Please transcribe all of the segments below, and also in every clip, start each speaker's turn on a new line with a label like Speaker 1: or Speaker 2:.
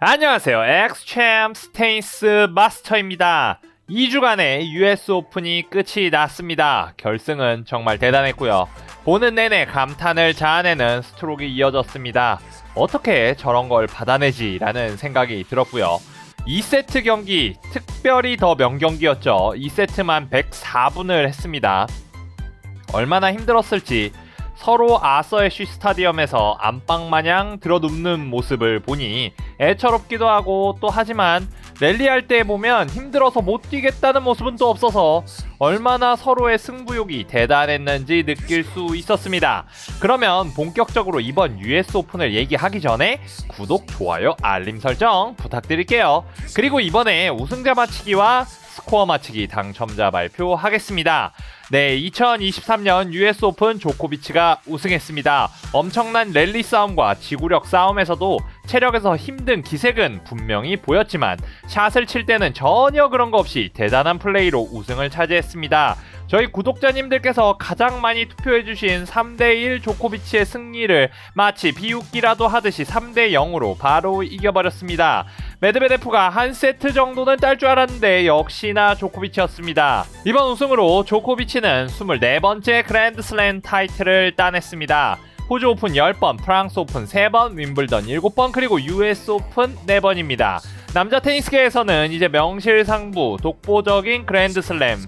Speaker 1: 안녕하세요. 엑스챔 스테인스 마스터입니다. 2주간의 US 오픈이 끝이 났습니다. 결승은 정말 대단했고요. 보는 내내 감탄을 자아내는 스트로크가 이어졌습니다. 어떻게 저런 걸 받아내지? 라는 생각이 들었고요. 2세트 경기 특별히 더 명경기였죠. 2세트만 104분을 했습니다. 얼마나 힘들었을지 서로 아서 애쉬 스타디움에서 안방 마냥 들어눕는 모습을 보니 애처롭기도 하고 또 하지만 랠리할 때 보면 힘들어서 못 뛰겠다는 모습은 또 없어서 얼마나 서로의 승부욕이 대단했는지 느낄 수 있었습니다. 그러면 본격적으로 이번 US 오픈을 얘기하기 전에 구독, 좋아요, 알림 설정 부탁드릴게요. 그리고 이번에 우승자 맞히기와 스코어 맞히기 당첨자 발표하겠습니다. 네, 2023년 US 오픈 조코비치가 우승했습니다. 엄청난 랠리 싸움과 지구력 싸움에서도 체력에서 힘든 기색은 분명히 보였지만 샷을 칠 때는 전혀 그런 거 없이 대단한 플레이로 우승을 차지했습니다. 저희 구독자님들께서 가장 많이 투표해주신 3대1 조코비치의 승리를 마치 비웃기라도 하듯이 3대 0으로 바로 이겨버렸습니다. 메드베데프가 한 세트 정도는 딸 줄 알았는데 역시나 조코비치였습니다. 이번 우승으로 조코비치는 24번째 그랜드슬램 타이틀을 따냈습니다. 호주 오픈 10번, 프랑스 오픈 3번, 윈블던 7번, 그리고 US 오픈 4번입니다. 남자 테니스계에서는 이제 명실상부 독보적인 그랜드슬램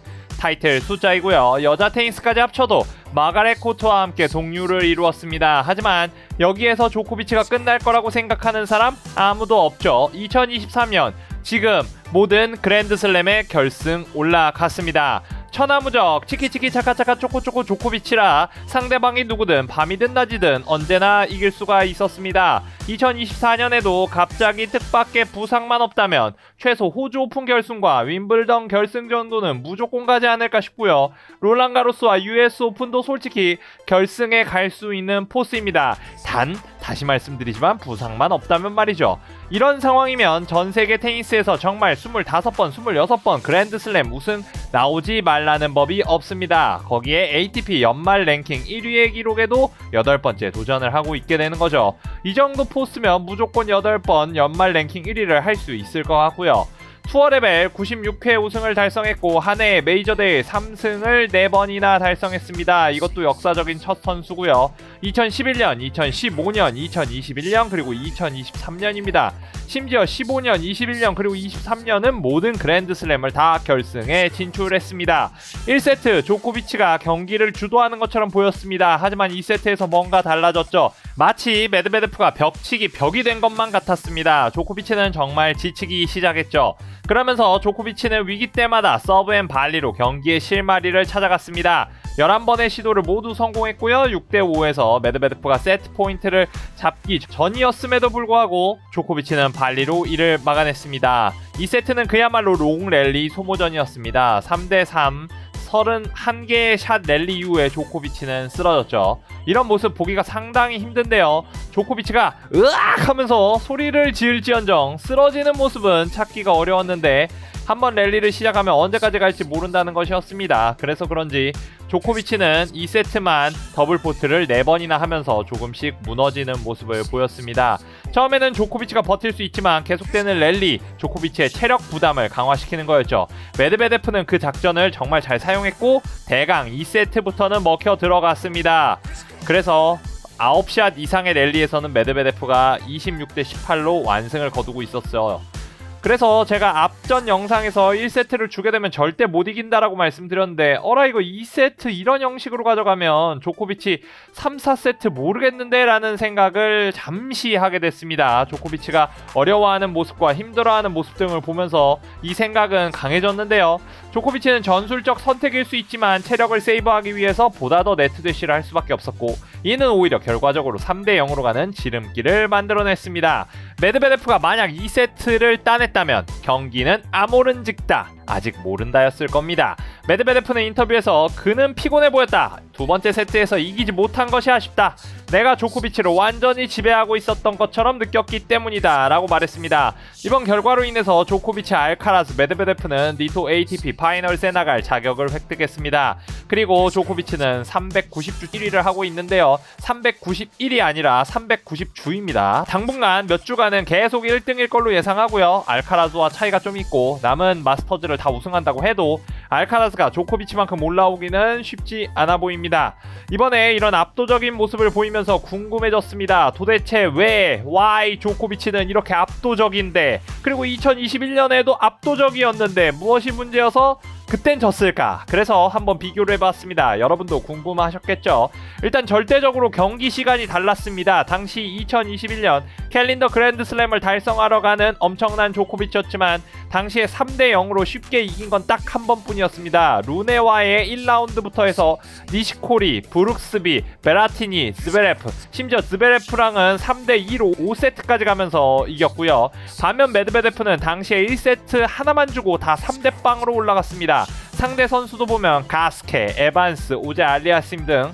Speaker 1: 타이틀 숫자이고요. 여자 테니스까지 합쳐도 마가렛 코트와 함께 동률을 이루었습니다. 하지만 여기에서 조코비치가 끝날 거라고 생각하는 사람 아무도 없죠. 2023년 지금 모든 그랜드슬램의 결승 올라갔습니다. 천하무적 치키치키 차카차카 초코초코 조코비치라 상대방이 누구든 밤이든 낮이든 언제나 이길 수가 있었습니다. 2024년에도 갑자기 뜻밖의 부상만 없다면 최소 호주 오픈 결승과 윈블던 결승 정도는 무조건 가지 않을까 싶고요. 롤랑가로스와 US 오픈도 솔직히 결승에 갈 수 있는 포스입니다. 단 다시 말씀드리지만 부상만 없다면 말이죠. 이런 상황이면 전 세계 테니스에서 정말 25번, 26번 그랜드슬램 우승 나오지 말라는 법이 없습니다. 거기에 ATP 연말 랭킹 1위의 기록에도 8번째 도전을 하고 있게 되는 거죠. 이 정도 포스면 무조건 8번 연말 랭킹 1위를 할 수 있을 것 같고요. 투어 레벨 96회 우승을 달성했고 한 해 메이저 대회 3승을 4번이나 달성했습니다. 이것도 역사적인 첫 선수고요. 2011년, 2015년, 2021년 그리고 2023년입니다. 심지어 15년, 21년 그리고 23년은 모든 그랜드슬램을 다 결승에 진출했습니다. 1세트 조코비치가 경기를 주도하는 것처럼 보였습니다. 하지만 2세트에서 뭔가 달라졌죠. 마치 메드베데프가 벽치기 벽이 된 것만 같았습니다. 조코비치는 정말 지치기 시작했죠. 그러면서 조코비치는 위기 때마다 서브 앤 발리로 경기의 실마리를 찾아갔습니다. 11번의 시도를 모두 성공했고요. 6대5에서 메드베데프가 세트 포인트를 잡기 전이었음에도 불구하고 조코비치는 발리로 이를 막아냈습니다. 이 세트는 그야말로 롱 랠리 소모전이었습니다. 3대3 31개의 샷 랠리 이후에 조코비치는 쓰러졌죠. 이런 모습 보기가 상당히 힘든데요. 조코비치가 으악 하면서 소리를 지을지언정 쓰러지는 모습은 찾기가 어려웠는데 한번 랠리를 시작하면 언제까지 갈지 모른다는 것이었습니다. 그래서 그런지 조코비치는 2세트만 더블 포트를 4번이나 하면서 조금씩 무너지는 모습을 보였습니다. 처음에는 조코비치가 버틸 수 있지만 계속되는 랠리, 조코비치의 체력 부담을 강화시키는 거였죠. 메드베데프는 그 작전을 정말 잘 사용했고 대강 2세트부터는 먹혀 들어갔습니다. 그래서 9샷 이상의 랠리에서는 메드베데프가 26대 18로 완승을 거두고 있었어요. 그래서 제가 앞전 영상에서 1세트를 주게 되면 절대 못 이긴다라고 말씀드렸는데 어라 이거 2세트 이런 형식으로 가져가면 조코비치 3, 4세트 모르겠는데 라는 생각을 잠시 하게 됐습니다. 조코비치가 어려워하는 모습과 힘들어하는 모습 등을 보면서 이 생각은 강해졌는데요. 조코비치는 전술적 선택일 수 있지만 체력을 세이브하기 위해서 보다 더 네트 대시를 할 수밖에 없었고 이는 오히려 결과적으로 3대 0으로 가는 지름길을 만들어냈습니다. 메드베데프가 만약 2세트를 따냈다면 경기는 아모른 즉다 아직 모른다였을 겁니다. 메드베데프는 인터뷰에서 그는 피곤해 보였다. 두 번째 세트에서 이기지 못한 것이 아쉽다. 내가 조코비치를 완전히 지배하고 있었던 것처럼 느꼈기 때문이다. 라고 말했습니다. 이번 결과로 인해서 조코비치, 알카라스, 메드베데프는 리토 ATP 파이널스에 나갈 자격을 획득했습니다. 그리고 조코비치는 390주 1위를 하고 있는데요. 391이 아니라 390주입니다. 당분간 몇 주간은 계속 1등일 걸로 예상하고요. 알카라스와 차이가 좀 있고 남은 마스터즈 를다 우승한다고 해도 알카라스가 조코비치만큼 올라오기는 쉽지 않아 보입니다. 이번에 이런 압도적인 모습을 보이면서 궁금해졌습니다. 도대체 왜 why 조코비치는 이렇게 압도적인데 그리고 2021년에도 압도적이었는데 무엇이 문제여서 그땐 졌을까? 그래서 한번 비교를 해봤습니다. 여러분도 궁금하셨겠죠? 일단 절대적으로 경기 시간이 달랐습니다. 당시 2021년 캘린더 그랜드슬램을 달성하러 가는 엄청난 조코비치였지만 당시에 3대 0으로 쉽게 이긴 건 딱 한 번뿐이었습니다. 루네와의 1라운드부터 해서 니시코리, 브룩스비, 베라티니, 스베레프, 심지어 스베레프랑은 3대 2로 5세트까지 가면서 이겼고요. 반면 메드베데프는 당시에 1세트 하나만 주고 다 3대 빵으로 올라갔습니다. 상대 선수도 보면 가스케, 에반스, 오제 알리아심 등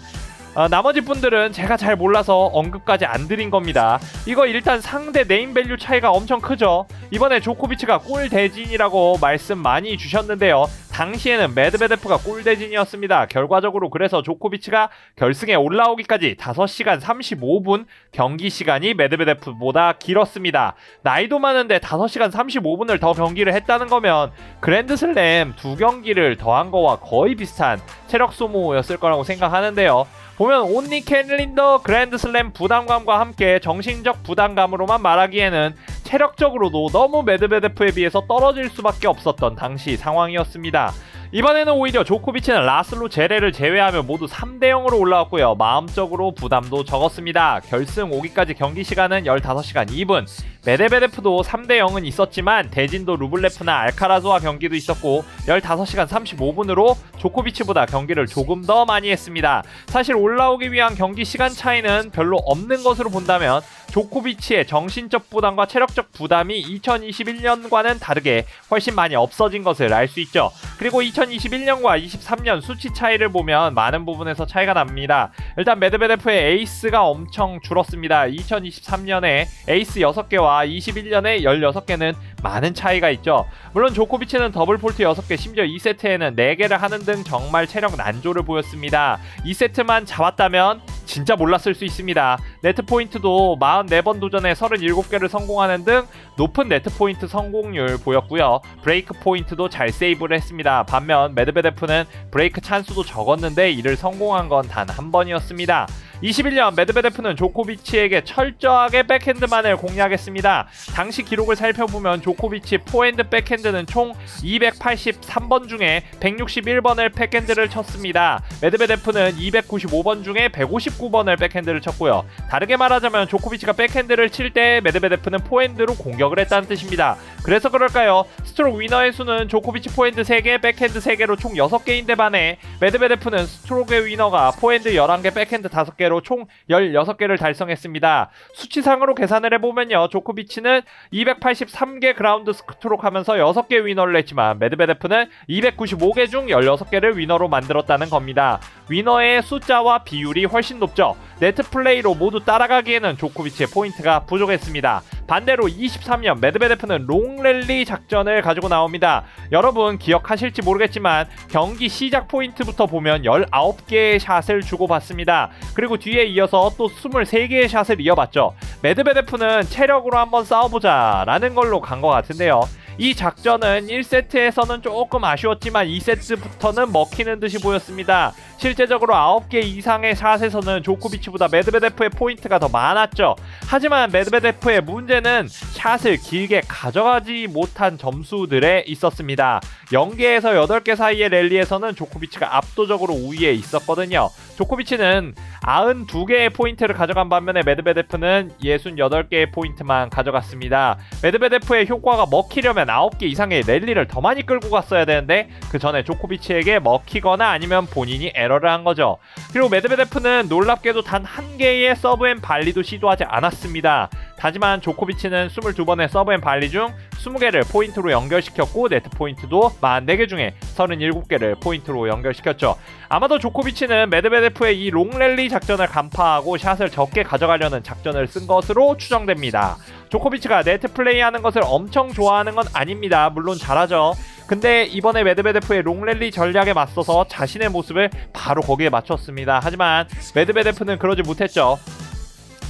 Speaker 1: 어, 나머지 분들은 제가 잘 몰라서 언급까지 안 드린 겁니다. 이거 일단 상대 네임밸류 차이가 엄청 크죠. 이번에 조코비치가 꿀 대진이라고 말씀 많이 주셨는데요. 당시에는 메드베데프가 꿀대진이었습니다. 결과적으로 그래서 조코비치가 결승에 올라오기까지 5시간 35분 경기 시간이 메드베데프보다 길었습니다. 나이도 많은데 5시간 35분을 더 경기를 했다는 거면 그랜드슬램 두 경기를 더한 거와 거의 비슷한 체력 소모였을 거라고 생각하는데요. 보면 온리 캘린더 그랜드슬램 부담감과 함께 정신적 부담감으로만 말하기에는 체력적으로도 너무 메드베데프에 비해서 떨어질 수밖에 없었던 당시 상황이었습니다. 이번에는 오히려 조코비치는 라슬로 제레를 제외하며 모두 3대 0으로 올라왔고요. 마음적으로 부담도 적었습니다. 결승 5기까지 경기 시간은 15시간 2분. 메데베데프도 3대 0은 있었지만 대진도 루블레프나 알카라즈와 경기도 있었고 15시간 35분으로 조코비치보다 경기를 조금 더 많이 했습니다. 사실 올라오기 위한 경기 시간 차이는 별로 없는 것으로 본다면 조코비치의 정신적 부담과 체력적 부담이 2021년과는 다르게 훨씬 많이 없어진 것을 알 수 있죠. 그리고 2021년과 23년 수치 차이를 보면 많은 부분에서 차이가 납니다. 일단 메드베데프의 에이스가 엄청 줄었습니다. 2023년에 에이스 6개와 21년에 16개는 많은 차이가 있죠. 물론 조코비치는 더블 폴트 6개, 심지어 2세트에는 4개를 하는 등 정말 체력 난조를 보였습니다. 2세트만 잡았다면 진짜 몰랐을 수 있습니다. 네트 포인트도 44번 도전에 37개를 성공하는 등 높은 네트 포인트 성공률 보였고요. 브레이크 포인트도 잘 세이브를 했습니다. 반면 메드베데프는 브레이크 찬수도 적었는데 이를 성공한 건 단 한 번이었습니다. 21년 메드베데프는 조코비치에게 철저하게 백핸드만을 공략했습니다. 당시 기록을 살펴보면 조코비치 포핸드 백핸드는 총 283번 중에 161번을 백핸드를 쳤습니다. 메드베데프는 295번 중에 159번을 백핸드를 쳤고요. 다르게 말하자면 조코비치가 백핸드를 칠 때 메드베데프는 포핸드로 공격을 했다는 뜻입니다. 그래서 그럴까요? 스트로크 위너의 수는 조코비치 포핸드 3개, 백핸드 3개로 총 6개인데 반해 메드베데프는 스트로크의 위너가 포핸드 11개, 백핸드 5개로 총 16개를 달성했습니다. 수치상으로 계산을 해보면요. 조코비치는 283개 그라운드 스트로크 하면서 6개 위너를 했지만 메드베데프는 295개 중 16개를 위너로 만들었다는 겁니다. 위너의 숫자와 비율이 훨씬 높죠. 네트 플레이로 모두 따라가기에는 조코비치의 포인트가 부족했습니다. 반대로 23년 메드베데프는 롱랠리 작전을 가지고 나옵니다. 여러분 기억하실지 모르겠지만 경기 시작 포인트부터 보면 19개의 샷을 주고받습니다. 그리고 뒤에 이어서 또 23개의 샷을 이어봤죠. 메드베데프는 체력으로 한번 싸워보자 라는 걸로 간 것 같은데요. 이 작전은 1세트에서는 조금 아쉬웠지만 2세트부터는 먹히는 듯이 보였습니다. 실제적으로 9개 이상의 샷에서는 조코비치보다 메드베데프의 포인트가 더 많았죠. 하지만 메드베데프의 문제는 샷을 길게 가져가지 못한 점수들에 있었습니다. 0개에서 8개 사이의 랠리에서는 조코비치가 압도적으로 우위에 있었거든요. 조코비치는 92개의 포인트를 가져간 반면에 메드베데프는 68개의 포인트만 가져갔습니다. 메드베데프의 효과가 먹히려면 9개 이상의 랠리를 더 많이 끌고 갔어야 되는데 그 전에 조코비치에게 먹히거나 아니면 본인이 에러를 한 거죠. 그리고 메드베데프는 놀랍게도 단 한 개의 서브 앤 발리도 시도하지 않았습니다. 하지만 조코비치는 22번의 서브 앤 발리 중 20개를 포인트로 연결시켰고 네트 포인트도 44개 중에 37개를 포인트로 연결시켰죠. 아마도 조코비치는 메드베데프의 이 롱랠리 작전을 간파하고 샷을 적게 가져가려는 작전을 쓴 것으로 추정됩니다. 조코비치가 네트 플레이하는 것을 엄청 좋아하는 건 아닙니다. 물론 잘하죠. 근데 이번에 메드베데프의 롱랠리 전략에 맞서서 자신의 모습을 바로 거기에 맞췄습니다. 하지만 메드베데프는 그러지 못했죠.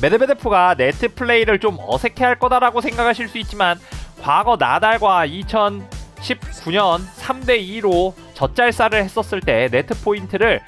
Speaker 1: 메드베데프가 네트 플레이를 좀 어색해할 거다라고 생각하실 수 있지만 과거 나달과 2019년 3대 2로 젖잘싸를 했었을 때 네트 포인트를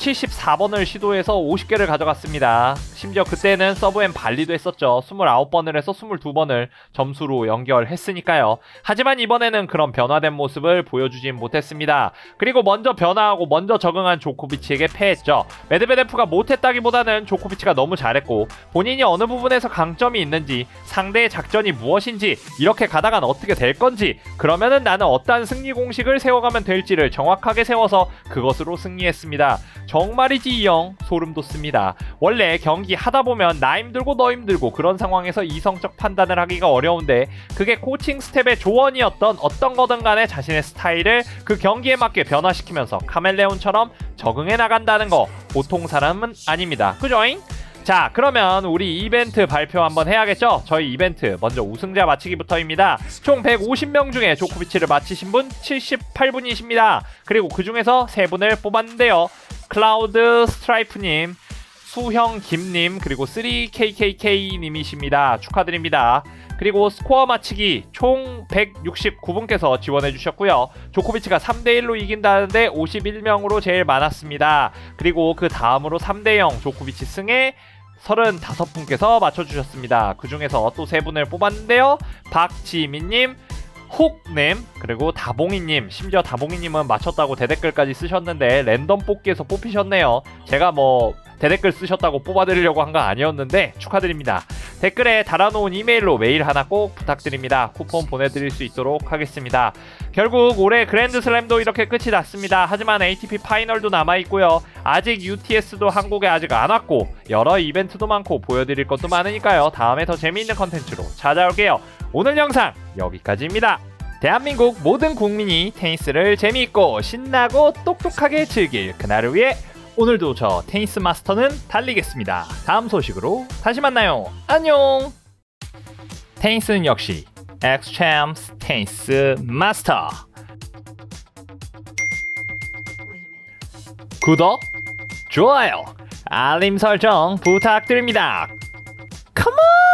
Speaker 1: 74번을 시도해서 50개를 가져갔습니다. 심지어 그때는 서브앤 발리도 했었죠. 29번을 해서 22번을 점수로 연결했으니까요. 하지만 이번에는 그런 변화된 모습을 보여주진 못했습니다. 그리고 먼저 변화하고 먼저 적응한 조코비치에게 패했죠. 메드베데프가 못했다기보다는 조코비치가 너무 잘했고 본인이 어느 부분에서 강점이 있는지 상대의 작전이 무엇인지 이렇게 가다간 어떻게 될 건지 그러면은 나는 어떠한 승리 공식을 세워가면 될지를 정확하게 세워서 그것으로 승리했습니다. 정말이지 이형 소름 돋습니다. 원래 경기 하다 보면 나 힘들고 너 힘들고 그런 상황에서 이성적 판단을 하기가 어려운데 그게 코칭 스텝의 조언이었던 어떤 거든 간에 자신의 스타일을 그 경기에 맞게 변화시키면서 카멜레온처럼 적응해 나간다는 거 보통 사람은 아닙니다. 그죠잉? 자 그러면 우리 이벤트 발표 한번 해야겠죠? 저희 이벤트 먼저 우승자 맞히기부터입니다. 총 150명 중에 조코비치를 맞히신 분 78분이십니다. 그리고 그 중에서 3분을 뽑았는데요. 클라우드 스트라이프님, 수형 김님, 그리고 3KKK님이십니다. 축하드립니다. 그리고 스코어 맞히기 총 169분께서 지원해 주셨고요. 조코비치가 3대1로 이긴다는데 51명으로 제일 많았습니다. 그리고 그 다음으로 3대0 조코비치 승에 35분께서 맞춰주셨습니다. 그 중에서 또 3분을 뽑았는데요. 박지민님, 혹님, 그리고 다봉이님, 심지어 다봉이님은 맞췄다고 대댓글까지 쓰셨는데 랜덤 뽑기에서 뽑히셨네요. 제가 뭐 대댓글 쓰셨다고 뽑아드리려고 한거 아니었는데 축하드립니다. 댓글에 달아놓은 이메일로 메일 하나 꼭 부탁드립니다. 쿠폰 보내드릴 수 있도록 하겠습니다. 결국 올해 그랜드슬램도 이렇게 끝이 났습니다. 하지만 ATP 파이널도 남아있고요. 아직 UTS도 한국에 아직 안 왔고 여러 이벤트도 많고 보여드릴 것도 많으니까요. 다음에 더 재미있는 컨텐츠로 찾아올게요. 오늘 영상 여기까지입니다. 대한민국 모든 국민이 테니스를 재미있고 신나고 똑똑하게 즐길 그날을 위해 오늘도 저 테니스 마스터는 달리겠습니다. 다음 소식으로 다시 만나요. 안녕. 테니스는 역시 엑스챔스 테니스 마스터. 구독, 좋아요, 알림 설정 부탁드립니다. 컴온!